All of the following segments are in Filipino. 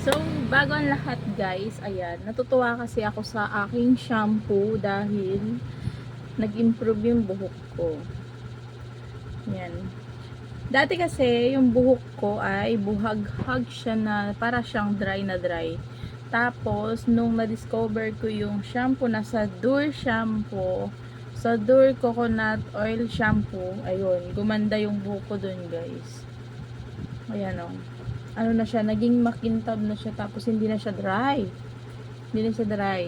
So, bago ang lahat guys, ayan, natutuwa kasi ako sa aking shampoo dahil nag-improve yung buhok ko. Yan. Dati kasi, yung buhok ko ay buhag-hag siya na para siyang dry na dry. Tapos, nung na-discover ko yung shampoo na sa Dur Shampoo, sa Dur Coconut Oil Shampoo, ayun, gumanda yung buhok ko dun guys. Ayan o. Ano na siya, naging makintab na siya tapos hindi na siya dry. Hindi na siya dry.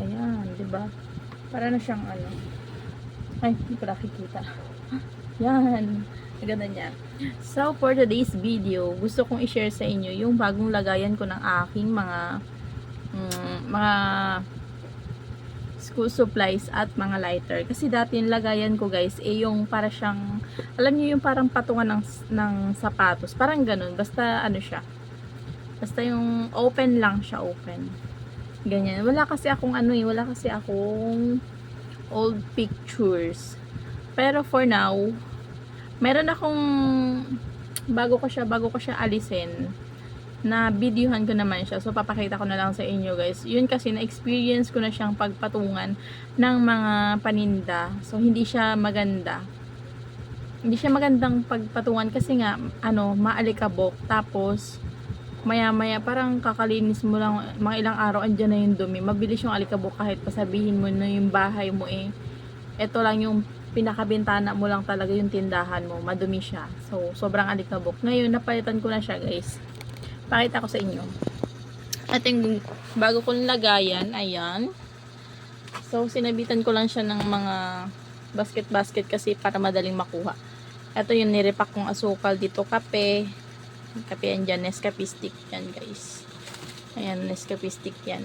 Ayan, 'di ba? Para na siyang ano. Ay, hindi ko nakikita. Yan. Ganda niya. So, for today's video, gusto kong i-share sa inyo yung bagong lagayan ko ng aking mga mm, mga school supplies at mga lighter. Kasi dati yung lagayan ko guys, eh yung para siyang, alam niyo yung parang patungan ng, ng sapatos. Parang ganun. Basta ano siya. Basta yung open lang siya, open. Ganyan. Wala kasi akong ano eh, wala kasi akong old pictures. Pero for now, meron akong bago ko siya, bago ko siya alisin na videohan ko naman siya. So, papakita ko na lang sa inyo guys. Yun kasi na-experience ko na siyang pagpatungan ng mga paninda. So, hindi siya maganda. Hindi siya magandang pagpatungan kasi nga, ano, maalikabok. Tapos, maya-maya, parang kakalinis mo lang, mga ilang araw, andyan na yung dumi. Mabilis yung alikabok kahit pasabihin mo na yung bahay mo eh. Ito lang yung pinakabintana mo lang talaga yung tindahan mo. Madumi siya. So, sobrang alikabok. Ngayon, napalitan ko na siya guys pakita ko sa inyo. At yung bago kong lagayan, ayan. So, sinabitan ko lang siya ng mga basket-basket kasi para madaling makuha. Ito yung nirepack kong asukal dito, kape. Kape yan dyan, Nescafe stick yan guys. Ayan, Nescafe stick yan.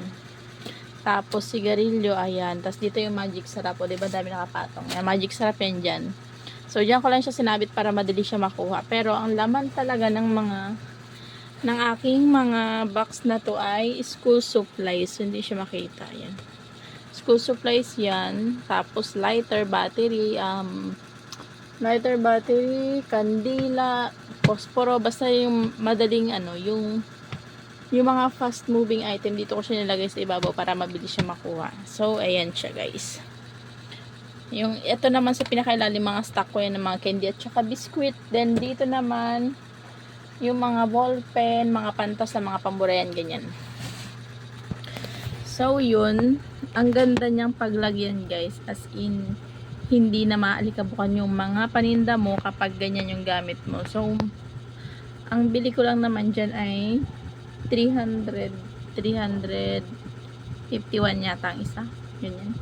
Tapos, sigarilyo, ayan. Tapos, dito yung magic sarap. O, diba, dami nakapatong. Ayan, magic sarap yan dyan. So, dyan ko lang siya sinabit para madali siya makuha. Pero, ang laman talaga ng mga ng aking mga box na to ay school supplies. Hindi siya makita. Yan. School supplies yan. Tapos lighter, battery, um, lighter, battery, kandila, posporo. Basta yung madaling ano, yung yung mga fast moving item dito ko siya nilagay sa ibabaw para mabilis siya makuha. So, ayan siya guys. Yung, ito naman sa pinakailalim mga stock ko yan ng mga candy at saka biscuit. Then, dito naman, yung mga ball pen, mga pantas sa mga pamburayan, ganyan. So, yun. Ang ganda niyang paglagyan, guys. As in, hindi na maalikabukan yung mga paninda mo kapag ganyan yung gamit mo. So, ang bili ko lang naman dyan ay 300, 351 yata ang isa. Yun yan.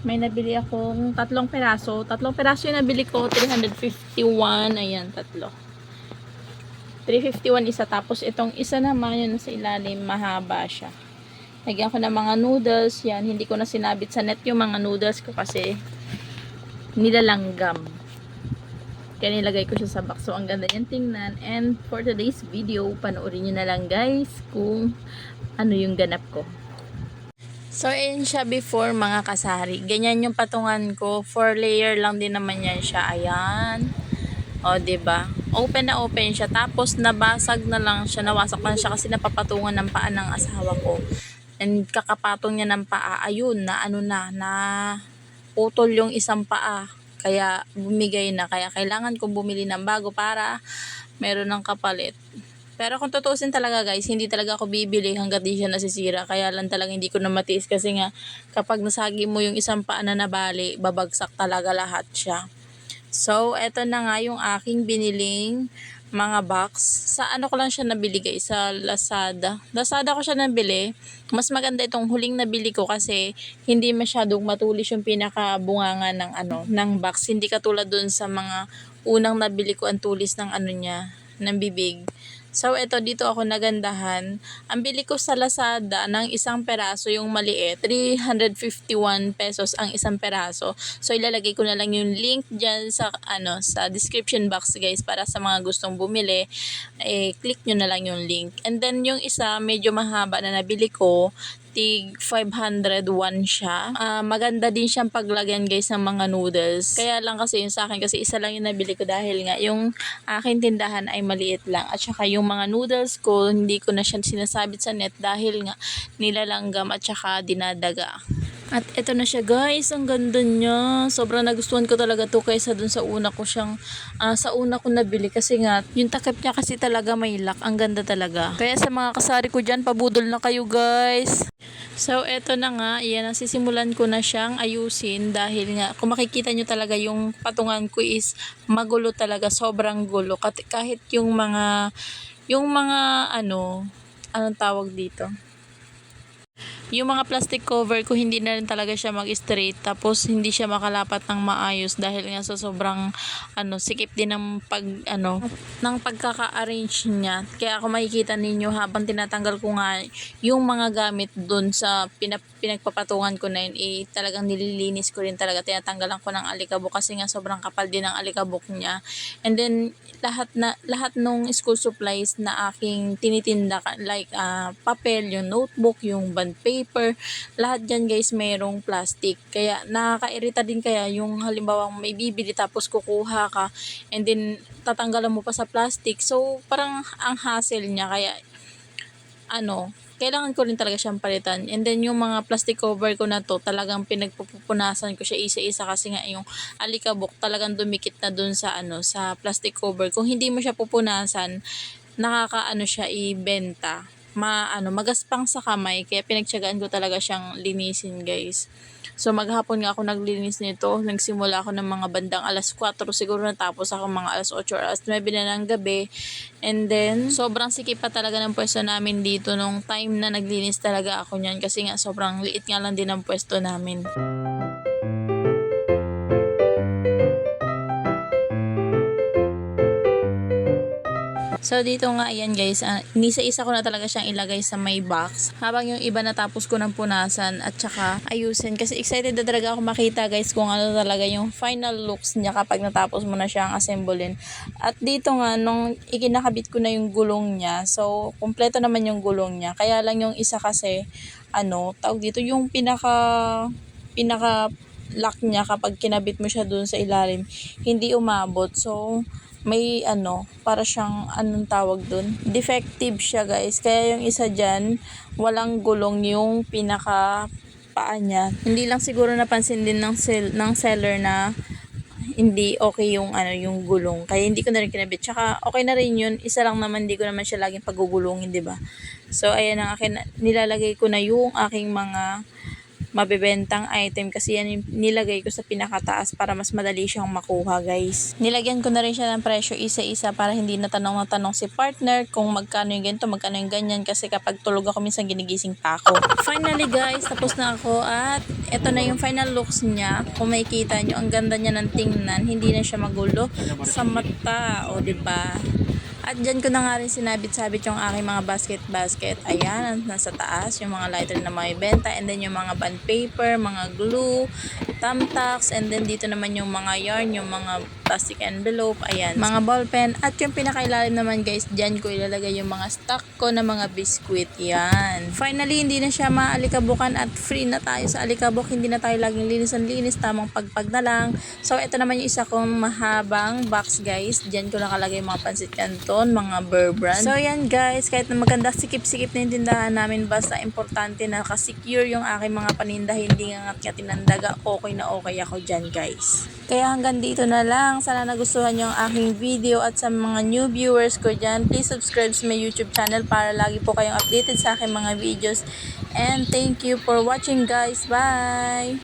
May nabili akong tatlong peraso. Tatlong peraso yung nabili ko, 351. Ayan, tatlo. 351 isa. Tapos itong isa naman, yun sa ilalim, mahaba siya. Lagyan ko ng mga noodles. Yan, hindi ko na sinabit sa net yung mga noodles ko kasi nilalanggam. Kaya nilagay ko siya sa box. So, ang ganda yan tingnan. And for today's video, panoorin nyo na lang guys kung ano yung ganap ko. So, ayan siya before mga kasari. Ganyan yung patungan ko. Four layer lang din naman yan siya. Ayan. O, ba diba? Open na open siya. Tapos, nabasag na lang siya. Nawasak lang siya kasi napapatungan ng paa ng asawa ko. And kakapatong niya ng paa. Ayun, na ano na, na putol yung isang paa. Kaya, bumigay na. Kaya, kailangan kong bumili ng bago para meron ng kapalit. Pero kung tutuusin talaga guys, hindi talaga ako bibili hanggat di siya nasisira. Kaya lang talaga hindi ko na matiis kasi nga kapag nasagi mo yung isang paa na nabali, babagsak talaga lahat siya. So, eto na nga yung aking biniling mga box. Sa ano ko lang siya nabili guys, sa Lazada. Lazada ko siya nabili. Mas maganda itong huling nabili ko kasi hindi masyadong matulis yung pinakabunganga ng ano, ng box. Hindi katulad dun sa mga unang nabili ko ang tulis ng ano niya, ng bibig. So, ito dito ako nagandahan. Ang bili ko sa Lazada ng isang peraso yung maliit, 351 pesos ang isang peraso. So, ilalagay ko na lang yung link dyan sa, ano, sa description box guys para sa mga gustong bumili. Eh, click nyo na lang yung link. And then, yung isa, medyo mahaba na nabili ko, tig 501 siya. Ah, maganda din siyang paglagyan guys ng mga noodles. Kaya lang kasi yung sa akin kasi isa lang yung nabili ko dahil nga yung aking tindahan ay maliit lang. At saka yung mga noodles ko hindi ko na siya sinasabit sa net dahil nga nilalanggam at saka dinadaga. At eto na siya guys, ang ganda niya. Sobrang nagustuhan ko talaga to kaysa dun sa una ko siyang, ah, sa una ko nabili kasi nga, yung takip niya kasi talaga may lock. Ang ganda talaga. Kaya sa mga kasari ko dyan, pabudol na kayo guys. So, eto na nga, yan, sisimulan ko na siyang ayusin dahil nga, kung makikita nyo talaga yung patungan ko is magulo talaga, sobrang gulo. Kahit yung mga, yung mga, ano, anong tawag dito? Yung mga plastic cover ko hindi na rin talaga siya mag-straight. Tapos hindi siya makalapat ng maayos dahil nga sa sobrang ano sikip din ng pag ano ng pagkaka-arrange niya. Kaya ako makikita ninyo habang tinatanggal ko nga yung mga gamit doon sa pinap pinagpapatungan ko na yun eh talagang nililinis ko rin talaga. Tinatanggalan ko ng alikabok kasi nga sobrang kapal din ng alikabok niya. And then lahat na lahat nung school supplies na aking tinitinda like ah, papel, yung notebook, yung bond paper, lahat dyan guys mayroong plastic. Kaya nakakairita din kaya yung halimbawa may bibili tapos kukuha ka and then tatanggalan mo pa sa plastic. So parang ang hassle niya kaya ano, kailangan ko rin talaga siyang palitan. And then yung mga plastic cover ko na to, talagang pinagpupunasan ko siya isa-isa kasi nga yung alikabok talagang dumikit na dun sa ano, sa plastic cover. Kung hindi mo siya pupunasan, nakakaano siya ibenta. Ma ano, magaspang sa kamay kaya pinagtiyagaan ko talaga siyang linisin, guys. So maghapon nga ako naglinis nito. Nagsimula ako ng mga bandang alas 4 siguro natapos ako mga alas 8 or alas 9 na ng gabi. And then sobrang sikip pa talaga ng pwesto namin dito nung time na naglinis talaga ako niyan kasi nga sobrang liit nga lang din ng pwesto namin. So dito nga ayan guys, uh, inisa-isa ko na talaga siyang ilagay sa may box. Habang yung iba natapos ko ng punasan at saka ayusin. Kasi excited na talaga ako makita guys kung ano talaga yung final looks niya kapag natapos mo na siyang assemblein. At dito nga, nung ikinakabit ko na yung gulong niya, so kompleto naman yung gulong niya. Kaya lang yung isa kasi, ano, tawag dito, yung pinaka, pinaka lock niya kapag kinabit mo siya dun sa ilalim, hindi umabot. So, may ano, para siyang anong tawag dun. Defective siya guys. Kaya yung isa dyan, walang gulong yung pinaka paa niya. Hindi lang siguro napansin din ng, sell, ng seller na hindi okay yung ano yung gulong. Kaya hindi ko na rin kinabit. Tsaka okay na rin yun. Isa lang naman, hindi ko naman siya laging pagugulungin, di ba? So, ayan ang akin. Nilalagay ko na yung aking mga mabebentang item kasi yan yung nilagay ko sa pinakataas para mas madali siyang makuha guys. Nilagyan ko na rin siya ng presyo isa-isa para hindi na tanong na tanong si partner kung magkano yung ganito, magkano yung ganyan kasi kapag tulog ako minsan ginigising pa ako. Finally guys, tapos na ako at ito na yung final looks niya. Kung makikita nyo, ang ganda niya ng tingnan, hindi na siya magulo sa mata, o ba? At dyan ko na nga rin sinabit-sabit yung aking mga basket-basket. Ayan, nasa taas, yung mga lighter na may benta. And then yung mga bond paper, mga glue, thumbtacks. And then dito naman yung mga yarn, yung mga plastic envelope. Ayan, mga ballpen. At yung pinakailalim naman guys, dyan ko ilalagay yung mga stock ko na mga biscuit. Yan. Finally, hindi na siya maalikabukan at free na tayo sa alikabok. Hindi na tayo laging linis ang linis, tamang pagpag na lang. So, ito naman yung isa kong mahabang box guys. Dyan ko nakalagay yung mga pansit canton, mga bear brand. So, yan guys, kahit na maganda sikip-sikip na yung tindahan namin, basta importante na kasecure yung aking mga paninda, hindi nga nga tinandaga, okay na okay ako dyan guys. Kaya hanggang dito na lang. Sana nagustuhan nyo ang aking video at sa mga new viewers ko dyan, please subscribe sa my YouTube channel para lagi po kayong updated sa aking mga videos. And thank you for watching guys. Bye!